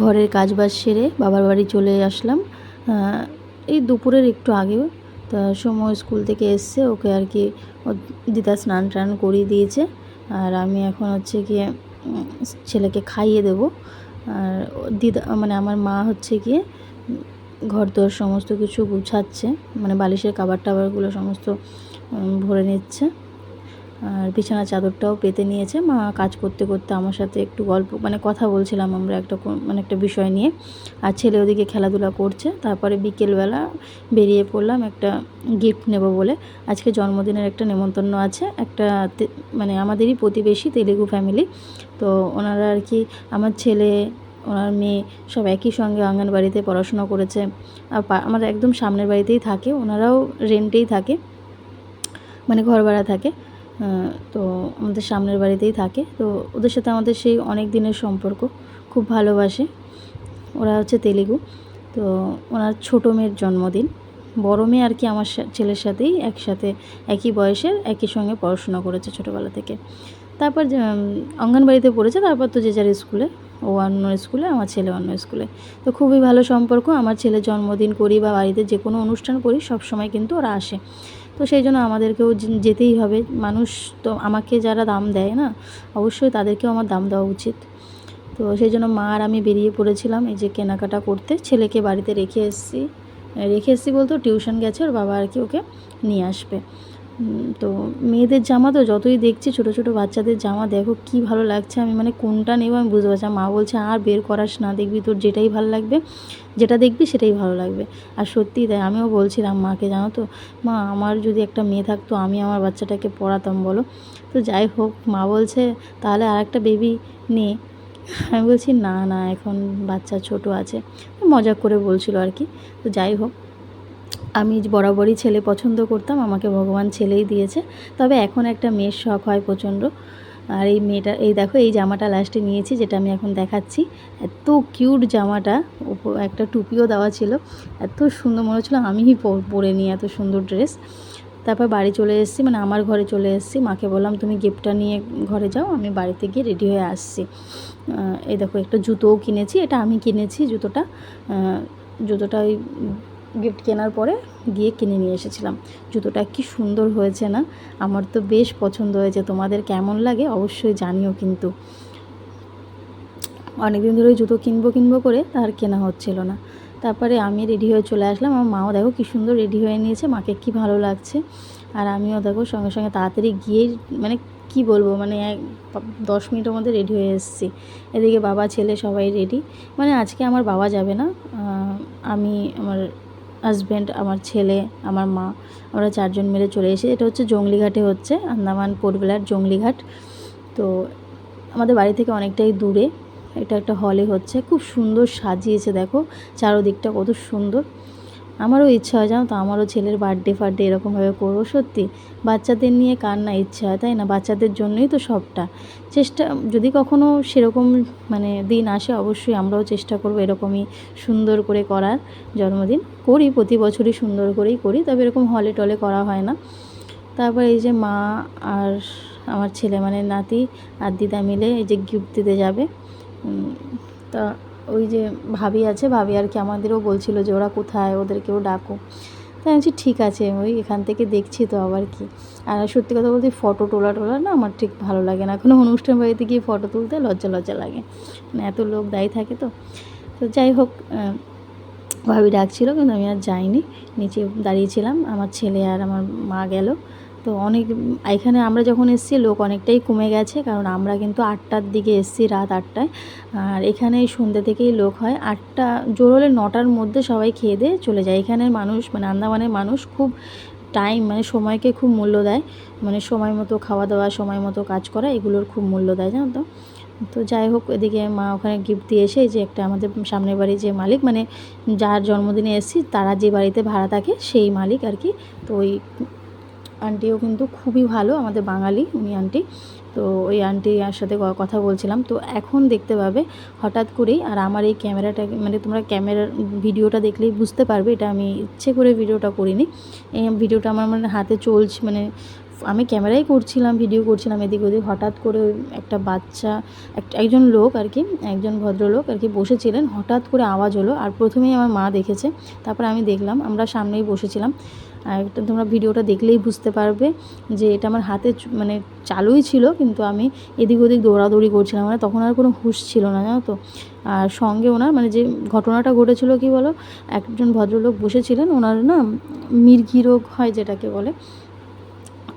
ঘরের কাজ বাজ সেরে বাবার বাড়ি চলে আসলাম। এই দুপুরের একটু আগে তা সময় স্কুল থেকে এসছে, ওকে আর কি দিদা স্নান টান করিয়ে দিয়েছে। আর আমি এখন হচ্ছে গিয়ে ছেলেকে খাইয়ে দেবো। আর দিদা মানে আমার মা হচ্ছে গিয়ে ঘর দোর সমস্ত কিছু গুছাচ্ছে মানে বালিশের কাবার টাবারগুলো সমস্ত ভরে নিচ্ছে। আর বিছানা চাদরটাও পেতে নিয়েছে। মা কাজ করতে করতে আমার সাথে একটু গল্প মানে কথা বলছিলাম আমরা একটা মানে একটা বিষয় নিয়ে। আর ছেলে ওদিকে খেলাধুলা করছে, তারপরে বিকেলবেলা বেরিয়ে পড়লাম একটা গিফট নেব বলে। আজকে জন্মদিনের একটা নেমন্তন্ন আছে, একটা মানে আমাদেরই প্রতিবেশী তেলেগু ফ্যামিলি তো ওনারা আর কি, আমার ছেলে, ওনার মেয়ে সব একই সঙ্গে আঙ্গনবাড়িতে পড়াশোনা করেছে। আর আমার একদম সামনের বাড়িতেই থাকে, ওনারাও রেন্টেই থাকে মানে ঘর ভাড়া থাকে। তো আমাদের সামনের বাড়িতেই থাকে। তো ওদের সাথে আমাদের সেই অনেক দিনের সম্পর্ক, খুব ভালোবাসে। ওরা হচ্ছে তেলেগু। তো ওনার ছোটো মেয়ের জন্মদিন। বড় মেয়ে আর কি আমার ছেলের সাথেই একসাথে, একই বয়সের, একই সঙ্গে পড়াশোনা করেছে ছোটোবেলা থেকে। তারপর অঙ্গনবাড়িতে পড়েছে, তারপর তো যে যার স্কুলে, ও অন্য স্কুলে, আমার ছেলে অন্য স্কুলে। তো খুবই ভালো সম্পর্ক। আমার ছেলের জন্মদিন করি বা বাড়িতে যে কোনো অনুষ্ঠান করি সব সময় কিন্তু ওরা আসে। তো সেই জন্য আমাদেরকেও যেতেই হবে। মানুষ তো আমাকে যারা দাম দেয় না, অবশ্যই তাদেরকেও আমার দাম দেওয়া উচিত। তো সেই জন্য মা আর আমি বেরিয়ে পড়েছিলাম এই যে কেনাকাটা করতে। ছেলেকে বাড়িতে রেখে এসেছি। রেখে এসেছি বলতো টিউশন গেছে, ওর বাবা আর কি ওকে নিয়ে আসবে। তো মেয়েদের জামা তো যতই দেখছি, ছোট ছোট বাচ্চাদের জামা, দেখো কি ভালো লাগছে। আমি মানে কোনটা নেব আমি বুঝতে পারছি মা বলছে, আর বের করাস না, দেখবি তোর যেটাই ভালো লাগবে, যেটা দেখবি সেটাই ভালো লাগবে। আর সত্যিই তাই আমিও বলছিলাম মাকে, জানো তো, মা, আমার যদি একটা মেয়ে থাকতো, আমি আমার বাচ্চাটাকে পড়াতাম, বলো? তো যাই হোক, মা বলছে, তাহলে আর একটা বেবি নে। আমি বলছি, না না, এখন বাচ্চা ছোট আছে। মজা করে বলছিল আর কি। তো যাই হোক আমি বরাবরই ছেলে পছন্দ করতাম, আমাকে ভগবান ছেলেই দিয়েছে। তবে এখন একটা মেয়ের শখ হয় প্রচণ্ড। আর এই মেয়েটা, এই দেখো, এই জামাটা লাস্টে নিয়েছি, যেটা আমি এখন দেখাচ্ছি। এত কিউট জামাটা একটা টুপিও দেওয়া ছিল। এত সুন্দর মনে হচ্ছিল, আমিই পরে নিই এত সুন্দর ড্রেস তারপর বাড়ি চলে এসেছি মানে আমার ঘরে চলে এসেছি। মাকে বললাম, তুমি গিফটটা নিয়ে ঘরে যাও, আমি বাড়িতে গিয়ে রেডি হয়ে আসছি। এই দেখো, একটা জুতোও কিনেছি, এটা আমি কিনেছি জুতোটা। জুতোটা ওই গিফট কেনার পরে গিয়ে কিনে নিয়ে এসেছিলাম। জুতোটা কি সুন্দর হয়েছে না? আমার তো বেশ পছন্দ হয়েছে। তোমাদের কেমন লাগে অবশ্যই জানিও কিন্তু। অনেকদিন ধরে জুতো কিনবো কিনবো করে তার কেনা হচ্ছিল না। তারপরে আমি রেডি হয়ে চলে আসলাম। আমার মাও দেখো কি সুন্দর রেডি হয়ে নিয়েছে। মাকে কি ভালো লাগছে। আর আমিও দেখো সঙ্গে সঙ্গে তাড়াতাড়ি গিয়ে মানে কি বলব মানে এক দশ মিনিটের মধ্যে রেডি হয়ে এসেছি। এদিকে বাবা, ছেলে সবাই রেডি। মানে আজকে আমার বাবা যাবে না। আমি আমার হাজব্যান্ড আমার ছেলে, আমার মা, আমরা চারজন মিলে চলে এসে এটা হচ্ছে জঙ্গলিঘাটে হচ্ছে, আন্দামান পোর্টবেলার জঙ্গলিঘাট। তো আমাদের বাড়ি থেকে অনেকটাই দূরে, এটা একটা হলে হচ্ছে। খুব সুন্দর সাজিয়েছে, দেখো, চারোদিকটা কত সুন্দর। আমারও ইচ্ছা হয়, জানো তো? আমারও ছেলের বার্থডে ফার্থডে এরকমভাবে করব, সত্যি। বাচ্চাদের নিয়ে কার না ইচ্ছা হয়, তাই না? বাচ্চাদের জন্যই তো সবটা। চেষ্টা, যদি কখনো সেরকম মানে দিন আসে, অবশ্যই আমরাও চেষ্টা করব এরকমই সুন্দর করে করার জন্মদিন। করি, প্রতি বছরই সুন্দর করেই করি, তবে এরকম হলে টলে করা হয় না। তারপর এই যে মা আর আমার ছেলে মানে নাতি আর দিদা মিলে এই যে গিফট দিতে যাবে। তা ওই যে ভাবি আছে, ভাবি আর কি আমাদেরও বলছিল যে ওরা কোথায়, ওদেরকেও ডাকো। তাই আমি ঠিক আছে, ওই এখান থেকে দেখছি তো আবার কি। আর সত্যি কথা বলতে ফটো তোলা টোলা না আমার ঠিক ভালো লাগে না। কোনো অনুষ্ঠান বাড়িতে গিয়ে ফটো তুলতে লজ্জা লজ্জা লাগে। মানে এত লোক দায়ী থাকে তো। তো যাই হোক ভাবি ডাকছিল কিন্তু আমি আর যাইনি। নিচে দাঁড়িয়েছিলাম আমার ছেলে আর আমার মা গেল। তো অনেক, এখানে আমরা যখন এসেছি, লোক অনেকটাই কমে গেছে, কারণ আমরা কিন্তু আটটার দিকে এসেছি রাত আটটায়। আর এখানে সন্ধ্যে থেকেই লোক হয়। আটটা, জোর হলে নটার মধ্যে সবাই খেয়ে দিয়ে চলে যায়। এখানের মানুষ মানে আন্দামানের মানুষ খুব টাইম মানে সময়কে খুব মূল্য দেয়। মানে সময় মতো খাওয়া দাওয়া, সময় মতো কাজ করা, এগুলোর খুব মূল্য দেয়, জানো তো? তো যাই হোক, এদিকে মা ওখানে গিফট দিয়ে এসে যে একটা আমাদের সামনের বাড়ির যে মালিক মানে যার জন্মদিনে এসেছি, তারা যে বাড়িতে ভাড়া থাকে, সেই মালিক আর কি। তো ওই আন্টিও কিন্তু খুবই ভালো, আমাদের বাঙালি উনি আন্টি। তো ওই আন্টির সাথে কথা বলছিলাম। তো এখন দেখতে পাবে, হঠাৎ করেই, আর আমার এই ক্যামেরাটা মানে তোমরা ক্যামেরার ভিডিওটা দেখলেই বুঝতে পারবে, এটা আমি ইচ্ছে করে ভিডিওটা করিনি। এই ভিডিওটা আমার মানে হাতে চলছে মানে আমি ক্যামেরাই করছিলাম, ভিডিও করছিলাম এদিক ওদিক। হঠাৎ করে একটা বাচ্চা একজন লোক আর কি, একজন ভদ্রলোক আর কি বসেছিলেন। হঠাৎ করে আওয়াজ হলো, আর প্রথমেই আমার মা দেখেছে। তারপর আমি দেখলাম, আমরা সামনেই বসেছিলাম। আর এটা তোমরা ভিডিওটা দেখলেই বুঝতে পারবে যে এটা আমার হাতে মানে চালুই ছিল, কিন্তু আমি এদিক ওদিক দৌড়াদৌড়ি করছিলাম। মানে তখন আর কোনো হুঁশ ছিল না, জানো তো? আর সঙ্গে ওনার মানে যে ঘটনাটা ঘটেছিল কি বলো, একজন ভদ্রলোক বসেছিলেন, ওনার না মির্গি রোগ হয় যেটাকে বলে।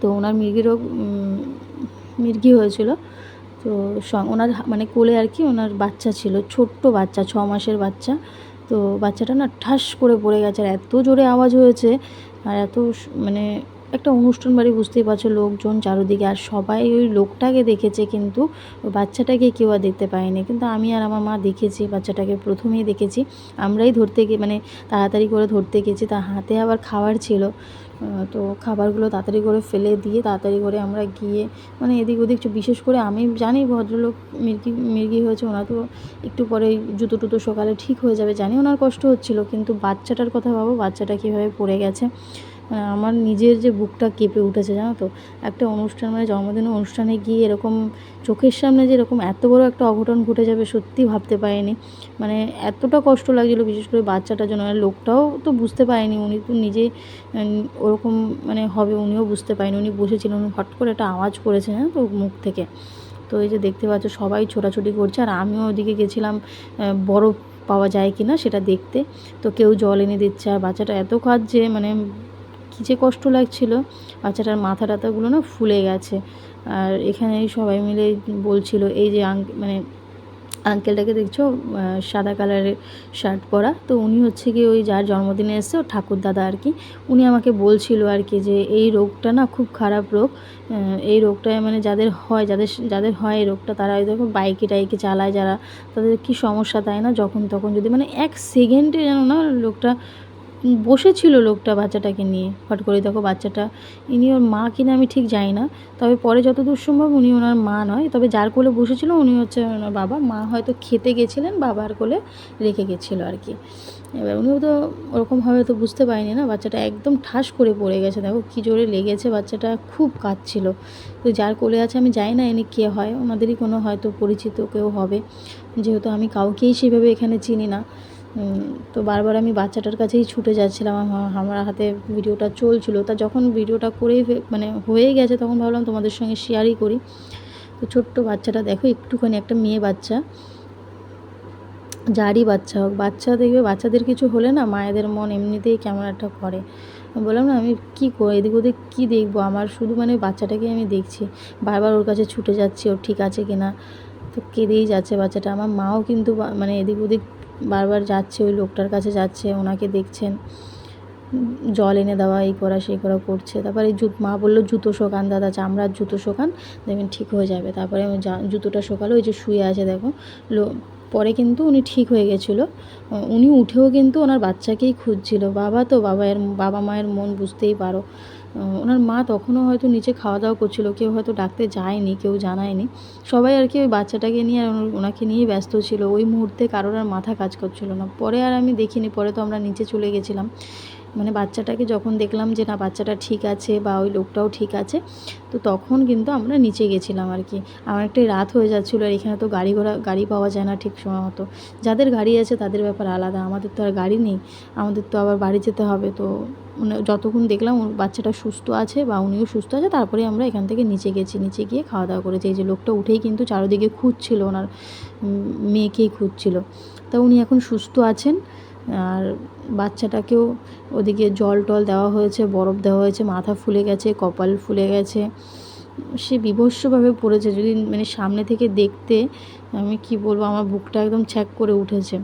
তো ওনার মির্গি রোগ মির্গি হয়েছিল। তো ওনার মানে কোলে আর কি ওনার বাচ্চা ছিল, ছোট্ট বাচ্চা, ছ মাসের বাচ্চা। তো বাচ্চাটা না ঠাস করে পড়ে গেছে আর এত জোরে আওয়াজ হয়েছে আর এত মানে একটা অনুষ্ঠান বাড়ি বুঝতেই পারছ, লোকজন চারিদিকে আর সবাই ওই লোকটাকে দেখেছে কিন্তু বাচ্চাটাকে কেউ আর দেখতে পায়নি। কিন্তু আমি আর আমার মা দেখেছি, বাচ্চাটাকে প্রথমেই দেখেছি। আমরাই ধরতে গিয়ে মানে তাড়াতাড়ি করে ধরতে গেছি তার হাতে আবার খাবার ছিল। তো খাবারগুলো তাড়াতাড়ি করে ফেলে দিয়ে তাড়াতাড়ি করে আমরা গিয়ে মানে এদিক ওদিক বিশেষ করে আমি জানি ভদ্রলোক মির্গি মির্গি হয়েছে, ওনার তো একটু পরে জুতো টুতো সকালে ঠিক হয়ে যাবে, জানি ওনার কষ্ট হচ্ছিল, কিন্তু বাচ্চাটার কথা ভাবো, বাচ্চাটা কীভাবে পড়ে গেছে। আমার নিজের যে বুকটা কেঁপে উঠেছে, জানো তো? একটা অনুষ্ঠান মানে জন্মদিনের অনুষ্ঠানে গিয়ে এরকম চোখের সামনে যে এরকম এত বড় একটা অঘটন ঘটে যাবে, সত্যি ভাবতে পারিনি। মানে এতটা কষ্ট লাগছিল, বিশেষ করে বাচ্চাটার জন্য। আর লোকটাও তো বুঝতে পারেনি, উনি তো নিজে ওরকম মানে হবে উনিও বুঝতে পারেনি। উনি বসেছিলেন উনি হট করে একটা আওয়াজ করেছে হ্যাঁ তো, মুখ থেকে। তো এই যে দেখতে পাচ্ছ, সবাই ছোটাছুটি করছে, আর আমিও ওদিকে গেছিলাম বরফ পাওয়া যায় কি না সেটা দেখতে। তো কেউ জল এনে দিচ্ছে, আর বাচ্চাটা এত কাঁদছে মানে কী যে কষ্ট লাগছিল। বাচ্চাটার মাথা টাথাগুলো না ফুলে গেছে। আর এখানে সবাই মিলে বলছিল, এই যে আঙ্ক মানে আঙ্কেলটাকে দেখছ? সাদা কালারের শার্ট পরা। তো উনি হচ্ছে কি ওই যার জন্মদিনে এসছে ও ঠাকুর দাদা আর কি, উনি আমাকে বলছিল আর কি যে, এই রোগটা না খুব খারাপ রোগ। এই রোগটায় মানে যাদের হয়, যাদের যাদের হয় এই রোগটা, তারা ওই দেখো বাইকে টাইকে চালায় যারা। তাদের কি সমস্যা তাই না? যখন তখন যদি মানে এক সেকেন্ডে যেন না লোকটা বসেছিল লোকটা বাচ্চাটাকে নিয়ে। হট করে দেখো বাচ্চাটা, ইনি ওর মা কিনা আমি ঠিক জানি না। তবে পরে যতদূর সম্ভব উনি ওনার মা নয়। তবে যার কোলে বসেছিল উনি হচ্ছে ওনার বাবা। মা হয়তো খেতে গেছিলেন, বাবার কোলে রেখে গেছিল আর কি। এবার উনিও তো ওরকমভাবে তো বুঝতে পারেনি না, বাচ্চাটা একদম ঠাস করে পড়ে গেছে। দেখো কী জোরে লেগেছে, বাচ্চাটা খুব কাঁদছিল। তো যার কোলে আছে আমি জানি না এনে কে হয়, ওনাদেরই কোনো হয়তো পরিচিত কেউ হবে। যেহেতু আমি কাউকেই সেভাবে এখানে চিনি না। তো বারবার আমি বাচ্চাটার কাছেই ছুটে যাচ্ছিলাম, আমার হাতে ভিডিওটা চলছিল। তা যখন ভিডিওটা করেই মানে হয়ে গেছে, তখন ভাবলাম তোমাদের সঙ্গে শেয়ারই করি। তো ছোট্ট বাচ্চাটা দেখো, একটুখানি একটা মেয়ে বাচ্চা। যারই বাচ্চা হোক, বাচ্চা দেখবে, বাচ্চাদের কিছু হলে না মায়েদের মন এমনিতেই কেমন একটা করে। বললাম, না, আমি কী করি এদিক ওদিক কী দেখব? আমার শুধু মানে বাচ্চাটাকে আমি দেখছি। বারবার ওর কাছে ছুটে যাচ্ছি ওর ঠিক আছে কিনা? তো কেঁদেই যাচ্ছে বাচ্চাটা। আমার মাও কিন্তু মানে এদিক ওদিক বারবার যাচ্ছে, ওই লোকটার কাছে যাচ্ছে, ওনাকে দেখছেন। জল এনে দেওয়া, এই করা, সেই করা করছে। তারপরে জুত, মা বলল, জুতো শোকান দাদা, চামড়ার জুতো শোকান, দেখবেন ঠিক হয়ে যাবে। তারপরে আমি জুতোটা শোকালো, ওই যে শুয়ে আছে, দেখো। পরে কিন্তু উনি ঠিক হয়ে গেছিল। উনি উঠেও কিন্তু ওনার বাচ্চাকেই খুঁজছিল। বাবা তো বাবা এর, বাবা মায়ের মন বুঝতেই পারো। ওনার মা তখনও হয়তো নিচে খাওয়া দাওয়া করছিল, কেউ হয়তো ডাকতে যায়নি, কেউ জানায়নি। সবাই আর কি ওই বাচ্চাটাকে নিয়ে আর ওনাকে নিয়ে ব্যস্ত ছিল। ওই মুহূর্তে কারোর আর মাথা কাজ করছিল না। পরে আর আমি দেখিনি, পরে তো আমরা নিচে চলে গেছিলাম। মানে বাচ্চাটাকে যখন দেখলাম যে না, বাচ্চাটা ঠিক আছে বা ওই লোকটাও ঠিক আছে, তো তখন কিন্তু আমরা নিচে গেছিলাম আর কি। আমার একটা রাত হয়ে যাচ্ছিল আর এখানে তো গাড়ি ঘোড়া, গাড়ি পাওয়া যায় না ঠিক সময় মতো। যাদের গাড়ি আছে তাদের ব্যাপার আলাদা, আমাদের তো আর গাড়ি নেই, আমাদের তো আবার বাড়ি যেতে হবে। তো যতক্ষণ দেখলাম বাচ্চাটা সুস্থ আছে বা উনিও সুস্থ আছে, তারপরে আমরা এখান থেকে নিচে গেছি, নিচে গিয়ে খাওয়া দাওয়া করেছি। এই যে লোকটা উঠেই কিন্তু চারিদিকে খুঁজছিল ওনার মেয়েকেই খুঁজছিল। তা উনি এখন সুস্থ আছেন। আর বাচ্চাটাকেও ওদিকে জল টল দেওয়া হয়েছে, বরফ দেওয়া হয়েছে, মাথা ফুলে গেছে, কপাল ফুলে গেছে। সে বিভৎসভাবে পড়েছে, যদি মানে সামনে থেকে দেখতে আমি কি বলব, আমার বুকটা একদম ছ্যাক করে উঠেছে।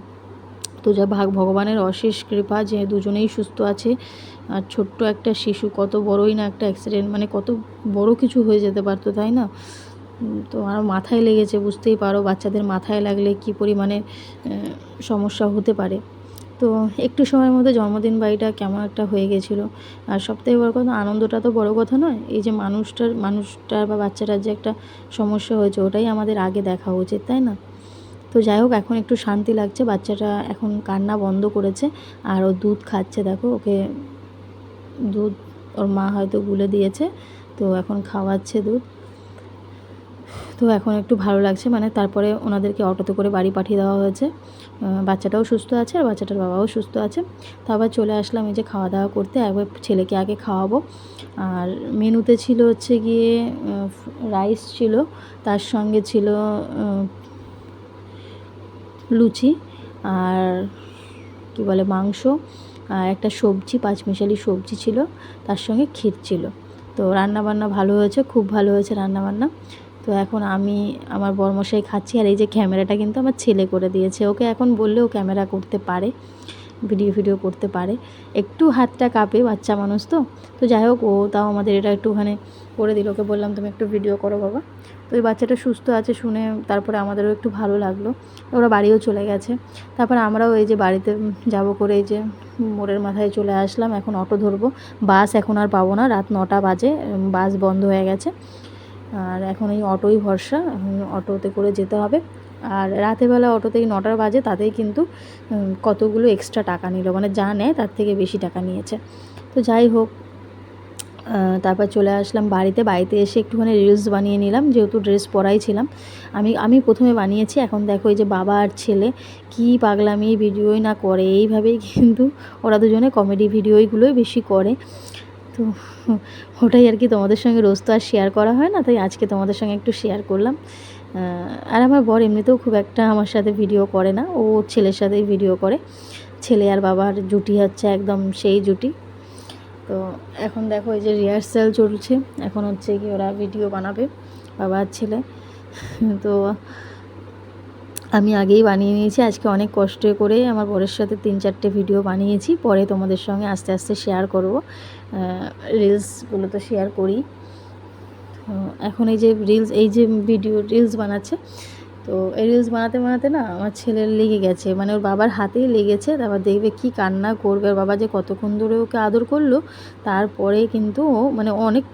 তো যা ভাগ, ভগবানের অশেষ কৃপা, যে দুজনেই সুস্থ আছে, আর ছোট্ট একটা শিশু, কত বড়ই না একটা অ্যাক্সিডেন্ট মানে কত বড় কিছু হয়ে যেতে পারতো, তাই না? তো আমার মাথায় লেগেছে, বুঝতেই পারো, বাচ্চাদের মাথায় লাগলে কি পরিমাণে সমস্যা হতে পারে। তো একটু সময়ের মধ্যে জন্মদিন বাড়িটা কেমন একটা হয়ে গেছিল। আর সবথেকে বড় কথা, আনন্দটা তো বড় কথা নয়, এই যে মানুষটার মানুষটার বা বাচ্চাটার যে একটা সমস্যা হয়েছে, ওটাই আমাদের আগে দেখা উচিত, তাই না? তো যাই হোক, এখন একটু শান্তি লাগছে, বাচ্চাটা এখন কান্না বন্ধ করেছে, আর ও দুধ খাচ্ছে, দেখো, ওকে দুধ, ওর মা হয়তো গুলে দিয়েছে তো তো এখন খাওয়াচ্ছে দুধ। তো এখন একটু ভালো লাগছে মানে তারপরে ওনাদেরকে অটোতে করে বাড়ি পাঠিয়ে দেওয়া হয়েছে। বাচ্চাটাও সুস্থ আছে আর বাচ্চাটার বাবাও সুস্থ আছে। তো আবার চলে আসলাম এই যে খাওয়া দাওয়া করতে, একবার ছেলেকে আগে খাওয়াবো। আর মেনুতে ছিল হচ্ছে গিয়ে রাইস ছিল, তার সঙ্গে ছিল লুচি আর কি বলে মাংস আর একটা সবজি, পাঁচমিশালি সবজি ছিল, তার সঙ্গে ক্ষীর ছিল। তো রান্না বান্না ভালো হয়েছে, খুব ভালো হয়েছে রান্না বান্না তো এখন আমি আমার বরমশাই খাচ্ছি আর এই যে ক্যামেরাটা কিন্তু আমার ছেলে করে দিয়েছে। ওকে এখন বললেও ক্যামেরা করতে পারে, ভিডিও ভিডিও করতে পারে। একটু হাতটা কাঁপে, বাচ্চা মানুষ তো। তো যাই হোক, ও তাও আমাদের এটা একটুখানি করে দিল। ওকে বললাম, তুমি একটু ভিডিও করো বাবা। তো ওই বাচ্চাটা সুস্থ আছে শুনে তারপরে আমাদেরও একটু ভালো লাগল। ওরা বাড়িও চলে গেছে। তারপর আমরাও এই যে বাড়িতে যাব করে এই যে মোড়ের মাথায় চলে আসলাম। এখন অটো ধরবো। বাস এখন আর পাবো না। রাত নটা বাজে। বাস বন্ধ হয়ে গেছে। আর এখন এই অটোই ভরসা অটোতে করে যেতে হবে। আর রাতেরবেলা অটোতেই নটার বাজে তাতেই কিন্তু কতগুলো এক্সট্রা টাকা নিল মানে যা নেয় তার থেকে বেশি টাকা নিয়েছে। তো যাই হোক তারপর চলে আসলাম বাড়িতে। বাড়িতে এসে একটুখানি রিলস বানিয়ে নিলাম, যেহেতু ড্রেস পরাই ছিলাম। আমি আমি প্রথমে বানিয়েছি, এখন দেখো এই যে বাবা আর ছেলে, কী পাগলামি, ভিডিওই না করে। এইভাবেই কিন্তু ওরা দুজনে কমেডি ভিডিওগুলোই বেশি করে। তো ওটাই আর কি তোমাদের সঙ্গে রোজ তো আর শেয়ার করা হয় না, তাই আজকে তোমাদের সঙ্গে একটু শেয়ার করলাম। আর আমার বর এমনিতেও খুব একটা আমার সাথে ভিডিও করে না, ও ছেলের সাথেই ভিডিও করে। ছেলে আর বাবার জুটি হচ্ছে একদম সেই জুটি। তো এখন দেখো এই যে রিহার্সাল চলছে, এখন হচ্ছে কি ওরা ভিডিও বানাবে, বাবা আর ছেলে। তো আমি আগেই বানিয়ে নিয়েছি, আজকে অনেক কষ্ট করে আমার বরের সাথে তিন চারটে ভিডিও বানিয়েছি, পরে তোমাদের সঙ্গে আস্তে আস্তে শেয়ার করব। রিলসগুলো তো শেয়ার করি। এখন এই যে রিলস এই যে ভিডিও রিলস বানাচ্ছে, তো এই রিলস বানাতে বানাতে না আমার ছেলের লেগে গেছে মানে ওর বাবার হাতেই লেগেছে, তারপর দেখবে কি কান্না করবে, ওর বাবা যে কতক্ষণ ধরে ওকে আদর করল, তারপরে কিন্তু মানে অনেক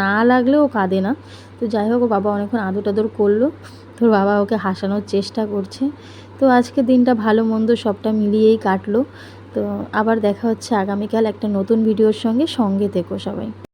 না লাগলেও কাঁদে না। তো যাই হোক বাবা অনেকক্ষণ আদর টাদর করল তোর বাবা ওকে হাসানোর চেষ্টা করছে। তো আজকে দিনটা ভালো মন্দ সবটা মিলিয়েই কাটলো। তো আবার দেখা হচ্ছে আগামীকাল একটা নতুন ভিডিওর সঙ্গে সঙ্গে থেকো সবাই।